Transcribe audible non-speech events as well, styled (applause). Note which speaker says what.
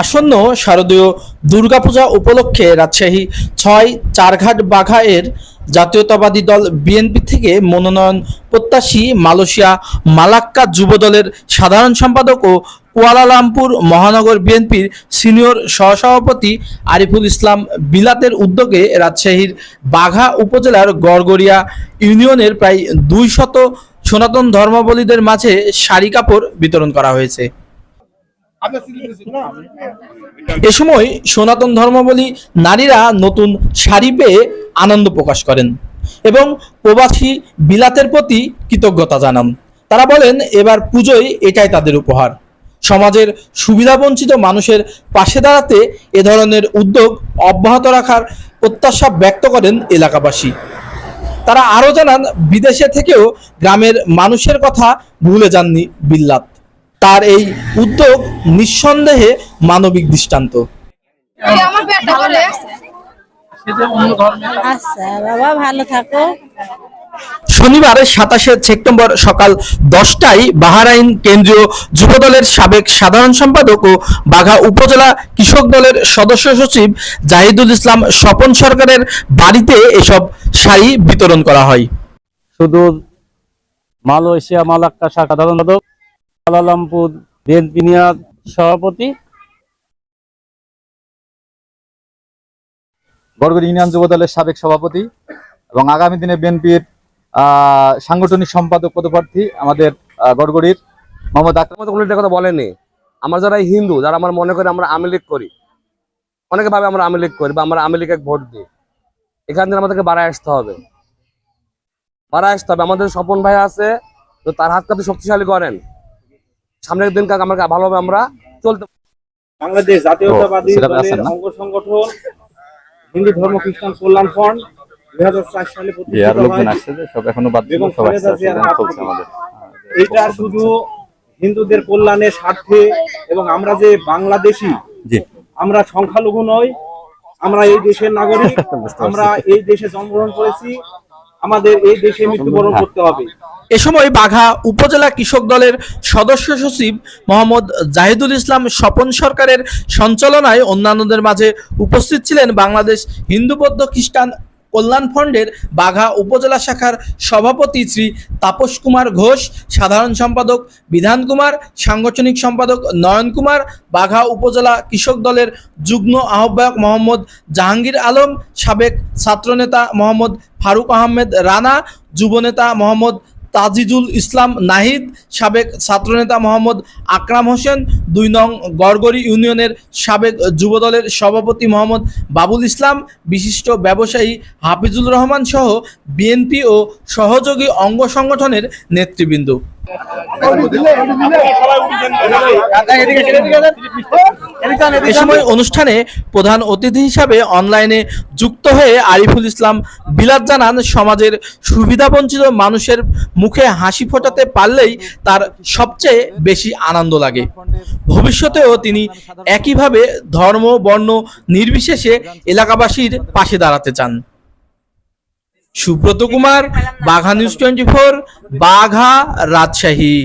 Speaker 1: আসন্ন শারদীয় দুর্গাপূজা উপলক্ষে রাজশাহী ছয় চারঘাট বাঘা এর জাতীয়তাবাদী দল বিএনপি থেকে মনোনয়ন প্রত্যাশী মালয়েশিয়া মালাক্কা যুব দলের সাধারণ সম্পাদক ও কুয়ালালামপুর মহানগর বিএনপির সিনিয়র সহসভাপতি আরিফুল ইসলাম বিলাতের উদ্যোগে রাজশাহীর বাঘা উপজেলার গড়গড়িয়া ইউনিয়নের প্রায় দুই শত সনাতন ধর্মাবলীদের মাঝে শাড়ি কাপড় বিতরণ করা হয়েছে। এ সময় সনাতন ধর্মাবলী নারীরা নতুন শাড়ি পেয়ে আনন্দ প্রকাশ করেন এবং প্রবাসী বিলাতের প্রতি কৃতজ্ঞতা জানান। তারা বলেন, এবার পুজোয় এটাই তাদের উপহার। সমাজের সুবিধাবঞ্চিত মানুষের পাশে দাঁড়াতে এ ধরনের উদ্যোগ অব্যাহত রাখার প্রত্যাশা ব্যক্ত করেন এলাকাবাসী। তারা আরও জানান বিদেশে থেকেও গ্রামের মানুষের কথা ভুলে যাননি বিল্লাত। তার এই উদ্যোগ নিঃসন্দেহে মানবিক দৃষ্টান্ত।
Speaker 2: আচ্ছা বাবা ভালো থাকো।
Speaker 1: শনিবার সাতাশে সেপ্টেম্বর সকাল দশটায় বাহারাইন কেন্দ্রীয় যুবদলের সাবেক সাধারণ সম্পাদক ও বাঘা উপজেলা কৃষক দলের সদস্য সচিব জাহিদুল ইসলাম স্বপন সরকারের বাড়িতে এসব শাড়ি বিতরণ করা হয়।
Speaker 3: শুধু মালয়েশিয়া মালাক্কা সাধারণ সম্পাদক বিএনপি সভাপতি।
Speaker 4: গড়গড় ইউনিয়ন যুব দলের সাবেক সভাপতি এবং আগামী দিনে বিএনপির সাংগঠনিক সম্পাদক পদপ্রার্থী আমাদের গড়গড়ির মোহাম্মদ আকরাম
Speaker 5: মতো কথা বলেনি আমরা যারা হিন্দু যারা আমার মনে করি আমরা আওয়ামী লীগ করি অনেকে ভাবে আমরা আওয়ামী লীগ করি বা আমরা আওয়ামী লীগে ভোট দিই। এখান থেকে আমাদেরকে বাড়ায় আসতে হবে। বাড়ায় আসতে হবে। আমাদের স্বপন ভাই আছে তো তার হাত কাতে শক্তিশালী করেন। সামনের দিন কাক আমরা ভালোভাবে আমরা চলতে
Speaker 6: বাংলাদেশ জাতীয়তাবাদী? অঙ্গ সংগঠন হিন্দু ধর্ম খ্রিস্টান কল্যাণ ফ্রন্ট
Speaker 4: আর লোকজন আসছে যে সব এখনও বাদ
Speaker 6: বেগম
Speaker 4: সব আসছে চলছে আমাদের।
Speaker 6: এটা শুধু হিন্দুদের কল্যাণের স্বার্থে এবং আমরা যে বাংলাদেশি আমরা সংখ্যালঘু নই আমরা এই দেশের নাগরিক (laughs) আমরা এই দেশে জন্মগ্রহণ করেছি আমাদের এই দেশে মৃত্যুবরণ
Speaker 4: হ্যাঁ।
Speaker 6: করতে হবে।
Speaker 1: এ সময় বাঘা উপজেলা কৃষক দলের সদস্য সচিব মোহাম্মদ জাহিদুল ইসলাম স্বপন সরকারের সঞ্চালনায় অন্যান্যদের মাঝে উপস্থিত ছিলেন বাংলাদেশ হিন্দু বৌদ্ধ খ্রিস্টান কল্যাণ ফন্ডের বাঘা উপজেলা শাখার সভাপতি শ্রী তাপস কুমার ঘোষ, সাধারণ সম্পাদক বিধান কুমার, সাংগঠনিক সম্পাদক নয়ন কুমার, বাঘা উপজেলা কৃষক দলের যুগ্ম আহ্বায়ক মোহাম্মদ জাহাঙ্গীর আলম, সাবেক ছাত্রনেতা মোহাম্মদ ফারুক আহমেদ রানা যুবনেতা মোহাম্মদ তাজিজুল ইসলাম নাহিদ, সাবেক ছাত্রনেতা মোহাম্মদ আকরাম হোসেন, দুই নং গড়গড়ি ইউনিয়নের সাবেক যুবদলের সভাপতি মোহাম্মদ বাবুল ইসলাম, বিশিষ্ট ব্যবসায়ী হাফিজুল রহমান সহ বিএনপি ও সহযোগী অঙ্গ সংগঠনের নেতৃবৃন্দ। এ সময় অনুষ্ঠানে প্রধান অতিথি হিসাবে অনলাইনে যুক্ত হয়ে আরিফুল ইসলাম বিলাত জানান, সমাজের সুবিধাবঞ্চিত মানুষের মুখে হাসি ফোটাতে পারলেই তার সবচেয়ে বেশি আনন্দ লাগে। ভবিষ্যতেও তিনি একইভাবে ধর্ম, বর্ণ নির্বিশেষে এলাকাবাসীর পাশে দাঁড়াতে চান। Subrata Kumar Bagha news twenty four Bagha Rajshahi.